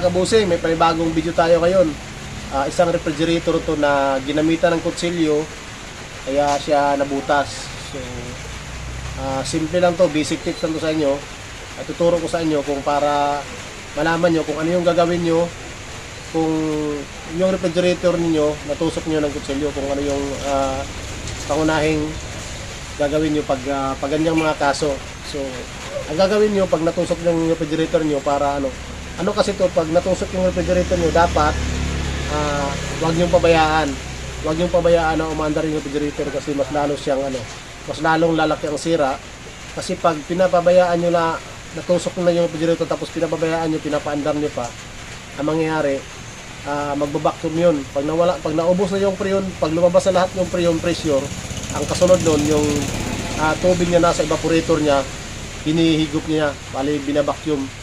mga kabusing, may panibagong video tayo ngayon. Ah, isang refrigerator to na ginamitan ng kutsilyo kaya siya nabutas. So, ah, simple lang to, basic tips lang to sa inyo. At tuturo ko sa inyo kung para malaman nyo kung ano yung gagawin nyo kung yung refrigerator ninyo natusok nyo ng kutsilyo kung ano yung ah, pangunahing gagawin nyo pag, ah, pag ganyang mga kaso. So, ang gagawin nyo pag natusok yung refrigerator nyo para ano, ano kasi to pag natusok yung refrigerator nyo dapat ah, wag nyo pabayaan. Wag nyo pabayaan na umandar yung refrigerator kasi mas lalo siyang ano, mas lalong lalaki ang sira. Kasi pag pinapabayaan nyo na natusok na yung refrigerator tapos pinapabayaan nyo, pinapaandar nyo pa, ang mangyayari, ah magbabacuum yun. Pag nawala, pag naubos na yung preyon, pag lumabas na lahat yung preyon pressure, ang kasunod nun, yung ah, tubig niya nasa evaporator niya, hinihigop niya, bali binabacuum.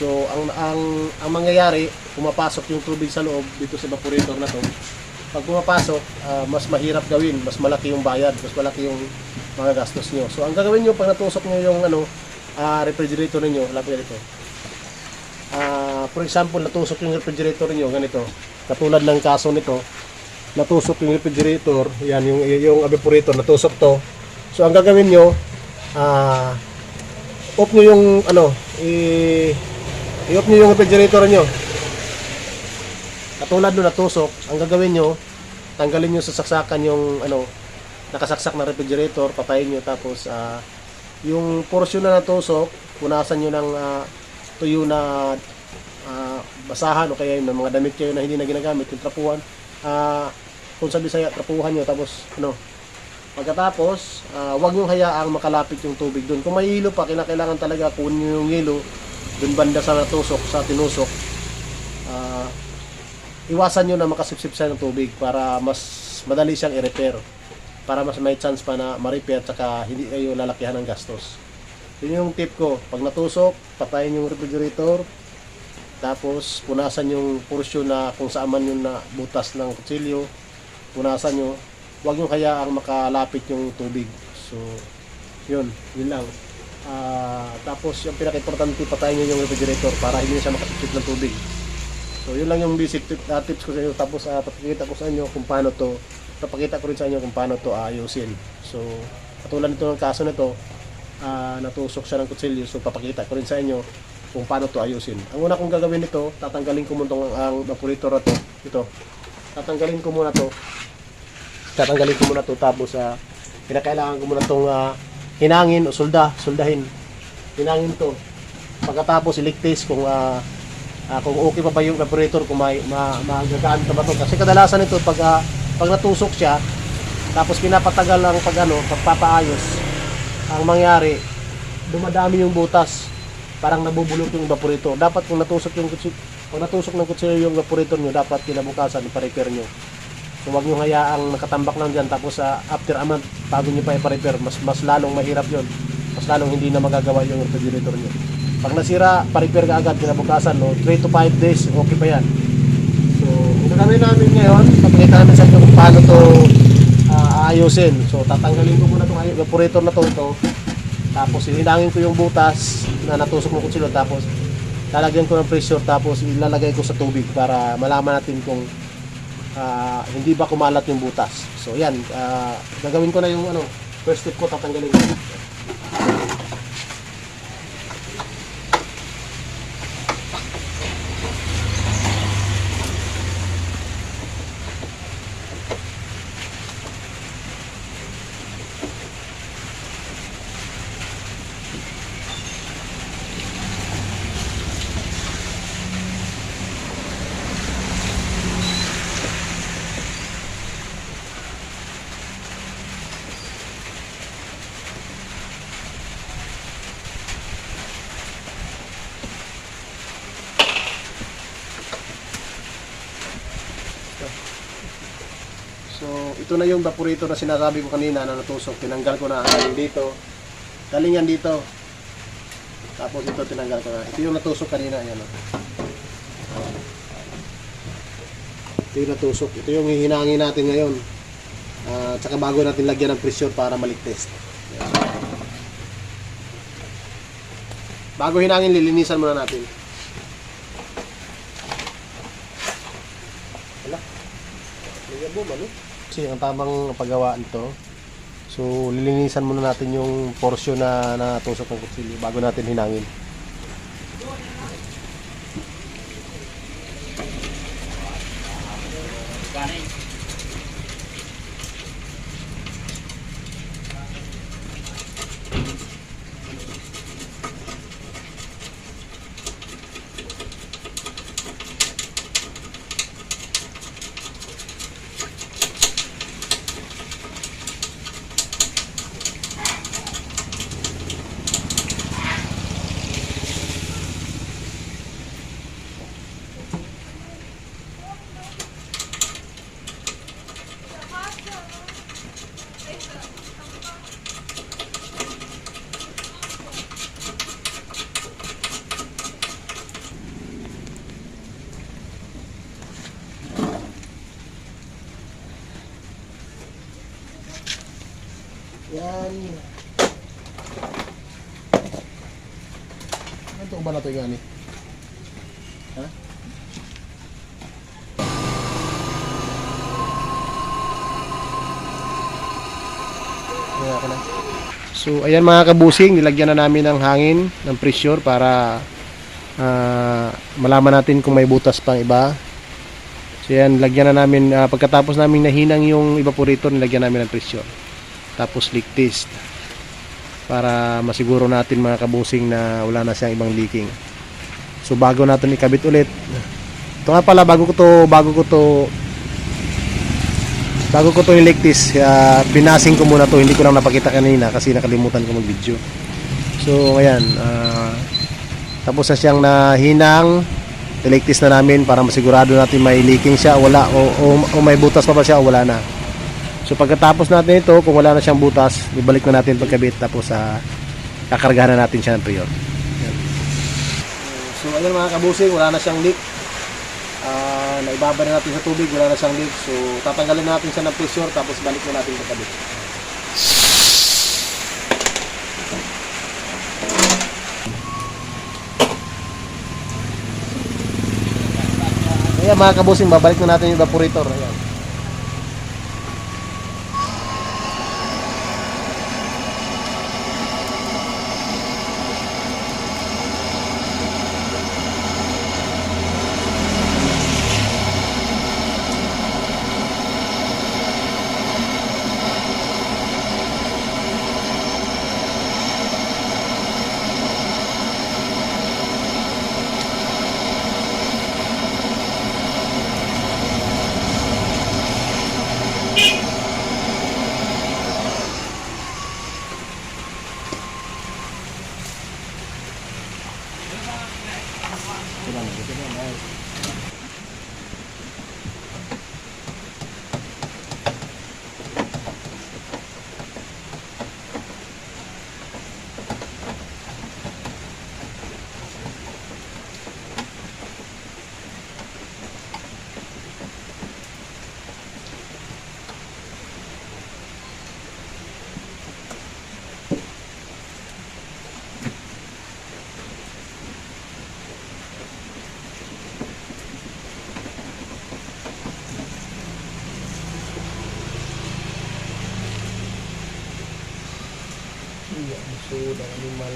So, ang, ang, ang mangyayari, pumapasok yung tubig sa loob dito sa evaporator na to. Pag pumapasok, ah, mas mahirap gawin, mas malaki yung bayad, mas malaki yung mga gastos nyo. So, ang gagawin nyo pag natusok nyo yung ano, ah, refrigerator ninyo, lapit ito. Ah, for example, natusok yung refrigerator niyo ganito. Katulad ng kaso nito, natusok yung refrigerator, yan yung yung evaporator, natusok to. So ang gagawin niyo, ah off niyo yung ano, i i-off niyo yung refrigerator niyo. Katulad nung natusok, ang gagawin niyo, tanggalin niyo sa saksakan yung ano, nakasaksak na refrigerator, patayin niyo tapos ah yung portion na natusok, punasan niyo ng ah, tuyo na ah, basahan o kaya yung mga damit kayo na hindi na ginagamit, yung trapuhan. ah kung sa Bisaya, trapuhan nyo. Tapos, ano, pagkatapos, ah, wag nyo hayaang makalapit yung tubig doon. Kung may hilo pa, kinakailangan talaga kunin nyo yung hilo doon banda sa natusok, sa tinusok. Ah, iwasan nyo na makasipsip sa ng tubig para mas madali siyang i-repair. Para mas may chance pa na ma-repair tsaka hindi kayo lalakihan ng gastos. Yun yung tip ko. Pag natusok, patayin yung refrigerator. Tapos, punasan yung portion na kung saan man yung butas ng kutsilyo. Punasan nyo. Huwag yung hayaang makalapit yung tubig. So, yun. Yun lang. Ah, tapos, yung pinaka-importante, patayin nyo yung refrigerator para hindi na siya makasipsip ng tubig. So, yun lang yung basic tip, ah, tips ko sa inyo. Tapos, uh, papakita ko sa inyo kung paano to papakita ko rin sa inyo kung paano to ayusin. So, katulad nito ng kaso nito, ah, natusok siya ng kutsilyo. So, papakita ko rin sa inyo kung paano to ayusin. Ang una kong gagawin nito, tatanggalin ko muna tong ang evaporator na to. Ito. Tatanggalin ko muna to. Tatanggalin ko muna to tapos uh, kinakailangan ko muna tong ah, hinangin o sulda, suldahin. Hinangin to. Pagkatapos iligtis kung ah, ah, kung okay pa ba yung evaporator kung may ma, magagaan pa ba to kasi kadalasan ito pag ah, pag natusok siya tapos pinapatagal ang pag ano pagpapaayos ang mangyari dumadami yung butas parang nabubulok yung evaporator dapat kung natusok yung kutsi pag natusok ng kutsilyo yung evaporator nyo dapat kinabukasan ipa-repair nyo so wag nyo hayaang nakatambak lang dyan tapos sa after a month bago nyo pa ipa-repair mas, mas lalong mahirap yun mas lalong hindi na magagawa yung refrigerator nyo pag nasira pa-repair ka agad kinabukasan no 3 to 5 days okay pa yan So, gagawin namin ngayon, papakita namin sa inyo kung paano to ah, ayusin. So, tatanggalin ko muna itong evaporator na to, ito. Tapos, hinangin ko yung butas na natusok mo kutsilyo. Tapos, lalagyan ko ng pressure. Tapos, ilalagay ko sa tubig para malaman natin kung ah, hindi ba kumalat yung butas. So, yan. ah, gagawin ko na yung ano, first step ko, tatanggalin ito na yung vaporito na sinasabi ko kanina na natusok. Tinanggal ko na ang dito. Galingan dito. Tapos ito tinanggal ko na. Ito yung natusok kanina. Ayan o. Ito yung natusok. Ito yung hihinangin natin ngayon. Uh, tsaka bago natin lagyan ng pressure para maligtas. Bago hinangin, lilinisan muna natin. Wala. May yabo. Ano? Kasi ang tamang paggawa nito, so lilinisan muna natin yung portion na natusok ng kutsilyo bago natin hinangin. Yan. Ito ba na ito gani? Ha? Ayan. So ayan mga kabusing, nilagyan na namin ng hangin, ng pressure para ah, malaman natin kung may butas pang iba. So yan, lagyan na namin, ah, pagkatapos namin nahinang yung evaporator, nilagyan namin ng pressure tapos leak test para masiguro natin mga kabusing na wala na siyang ibang leaking. So bago natin ikabit ulit. Ito nga pala bago ko to bago ko to bago ko to test uh, pinasing ko muna to. Hindi ko lang napakita kanina kasi nakalimutan ko mag video so ayan ah, tapos na siyang nahinang. Test na namin para masigurado natin may leaking siya. Wala o, o, o may butas pa ba siya wala na So pagkatapos natin ito, kung wala na siyang butas, ibalik na natin pagkabit tapos sa kakargahan na natin siya ng prior. Yan. So ayun mga kabusing, wala na siyang leak. Ah, naibaba na natin sa tubig, wala na siyang leak. So tatanggalin natin siya ng pressure tapos balik na natin pagkabit. Ayan mga kabusing, babalik na natin yung evaporator. Ayan. Iya, musuh ng animal.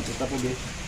Kita po, guys.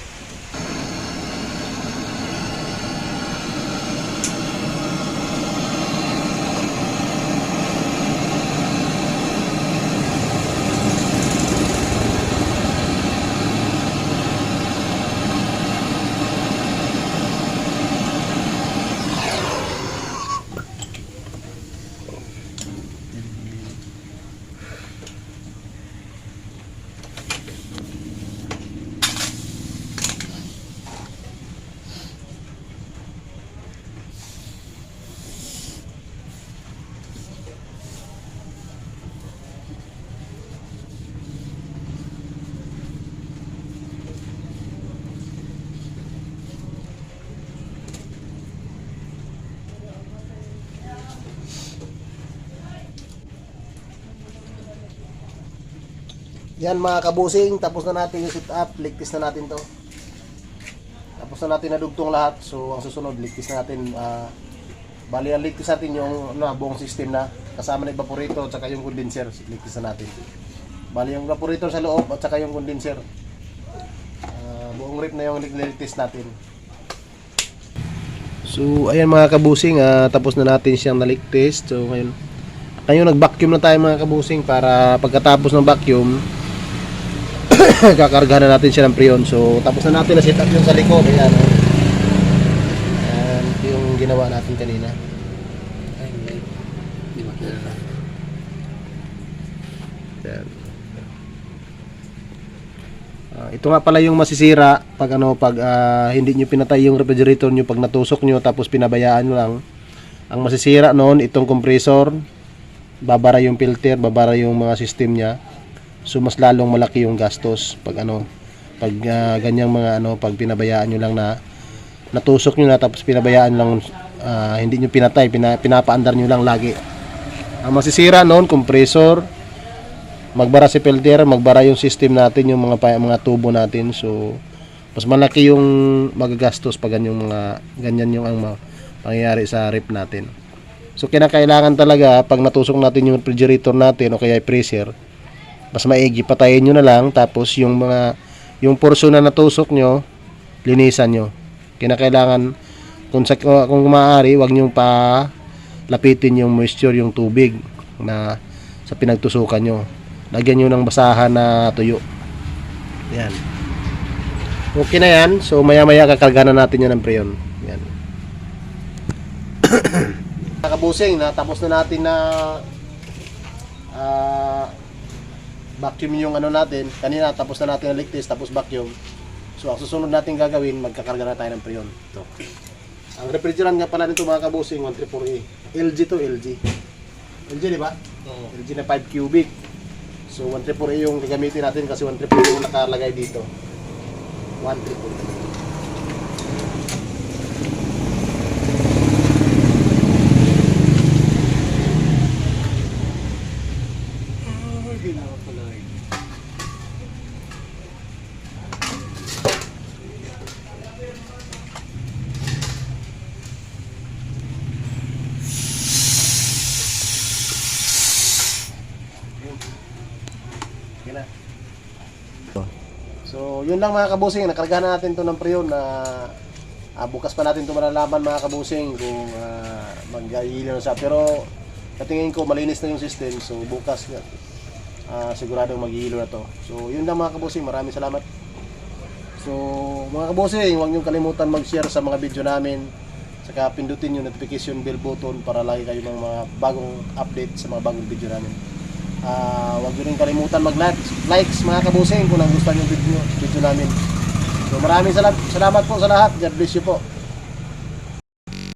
Yan mga kabusing, tapos na natin yung sit up, ligtis na natin to. Tapos na natin nadugtong lahat, so ang susunod, ligtis na natin, ah, bali ang ligtis natin yung ano, buong system na, kasama ng evaporator at saka yung condenser, ligtis na natin. Bali yung evaporator sa loob at saka yung condenser. Ah, buong rip na yung ligtis natin. So, ayan mga kabusing, ah, tapos na natin siyang naligtis. So, ngayon, ngayon nag-vacuum na tayo mga kabusing para pagkatapos ng vacuum, kakargahan na natin siya ng prion. So, tapos na natin na set up yung sa likod. Ayan, oh. Ayan, yung ginawa natin kanina. Ay, hindi. Hindi makita. Ayan. Ah, ito nga pala yung masisira pag ano pag ah, hindi niyo pinatay yung refrigerator niyo pag natusok niyo tapos pinabayaan niyo lang. Ang masisira noon itong compressor, babara yung filter, babara yung mga system niya. So mas lalong malaki yung gastos pag ano pag ah, ganyang mga ano pag pinabayaan niyo lang na natusok niyo na tapos pinabayaan lang ah, hindi niyo pinatay, pina, pinapaandar niyo lang lagi. Ang masisira noon compressor, magbara si filter, magbara yung system natin, yung mga mga tubo natin. So mas malaki yung magagastos pag ganyang mga ganyan yung ang ma- pangyayari sa rep natin. So kinakailangan talaga pag natusok natin yung refrigerator natin o kaya freezer, mas maigi patayin nyo na lang tapos yung mga yung portion na natusok nyo, linisan nyo. Kinakailangan kung sa kung maaari, wag niyo pa lapitin yung moisture, yung tubig na sa pinagtusukan nyo. Lagyan nyo ng basahan na tuyo. Yan. Okay na yan. So maya maya kakarga na natin yan ng preyon. Yan. Nakabusing na tapos na natin na ah, vacuum yung ano natin. Kanina tapos na natin ang ligtis tapos vacuum. So ang susunod natin gagawin, magkakarga na tayo ng preyon. Ito. Ang refrigerant nga pala nito mga kabusing 134A. LG to LG. LG di ba? Oo. LG na 5 cubic. So 134A yung gagamitin natin kasi 134A yung nakalagay dito. 134A. Oh, ginawa pala rin. Okay na. So, yun lang mga kabusing. Nakargahan na natin to ng preyon na ah, bukas pa natin to malalaman mga kabusing kung uh, mag-iilaw na siya. Pero, katingin ko malinis na yung system. So, bukas uh, siguradong mag-iilaw na to. So, yun lang mga kabusing. Maraming salamat. So, mga kabusing, huwag niyong kalimutan mag-share sa mga video namin. Saka pindutin yung notification bell button para lagi kayo ng mga bagong update sa mga bagong video namin. Ah, huwag niyo rin kalimutan mag-likes likes, mga kabusing kung nagustuhan yung video, video namin. So maraming salamat, salamat po sa lahat. God bless you po.